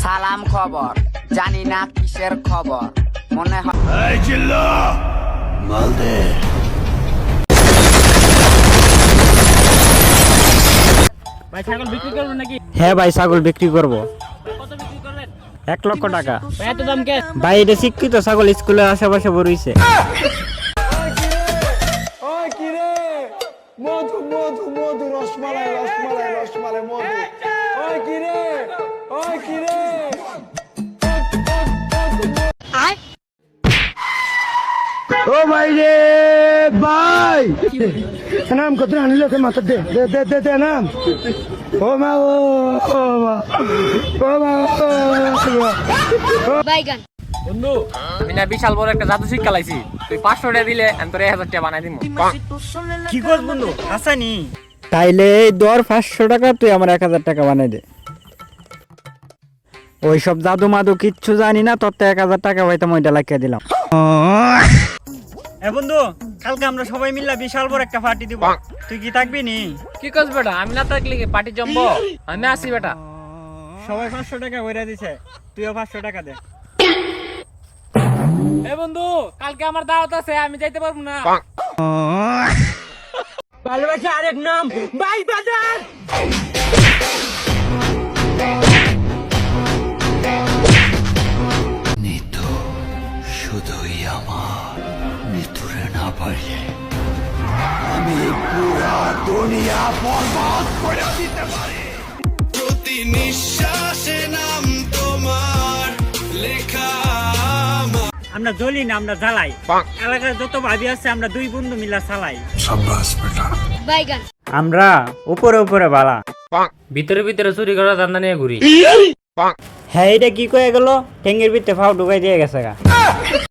সালাম খবর। জানি না কিসের খবর। মনে হয় ভাই ছাগল বিক্রি করবেন নাকি? হ্যাঁ ভাই ছাগল বিক্রি করব। কত বিক্রি করবেন? এক লক্ষ টাকা। ভাই এত দাম কে? ভাই এটা শিক্ষিত ছাগল স্কুলের আশেপাশে বড়ইছে মধু মধু মধু রসমালাই রসমালাই রসমালাই মধু। ও ভাই রে ভাই। নাম কত আনিল মাথা দে দে দে দে দে নাম। ও মা ও ও মা ও মা ও বাইগান বন্ধু আমি না বিশাল বড় একটা জাদু শিক্ষা লাইছি। তুই পাঁচশো টাকা দিলে আমি তোর এক হাজার টাকা বানাই দিব কি করছ বন্ধু? হাসানি। তাইলে এই দর পাঁচশো টাকা তুই আমার এক হাজার টাকা বানাই দে। ওইসব জাদু মাদু কিচ্ছু জানি না তোর তো এক হাজার টাকা পাইতাম ওইটা লাগিয়ে দিলাম। এ বন্ধু কালকে আমরা সবাই মিললা বিশাল বড় একটা পার্টি দিব। তুই কি থাকবি নি? কি করছ বেটা? আমি না থাকলে কি পার্টি জমবো? আমি আসি বেটা। সবাই পাঁচশো টাকা কইরা দিছে তুইও পাঁচশো টাকা দে। এ বন্ধু কালকে আমার দাওয়াত আছে আমি যাইতে পারব না। ভালোবাসা আরেক নাম ভাই বাজার! শুধুই আমার। মৃত্যুরে না পারিয়ে প্রতি নিঃশ্বাসে আমার। জ্বলি না আমরা জ্বালাই। এলাকার যত ভাবি আছে আমরা দুই বন্ধু মিলা চালাই। আমরা উপরে উপরে বালা। ভিতরে ভিতরে চুরি করা দান্দা নিয়ে ঘুরি। হ্যাঁ এটা কি কয়ে গেল? ঠেঙ্গের ভিতরে ফাও ঢুকাই দিয়ে গেছে গা।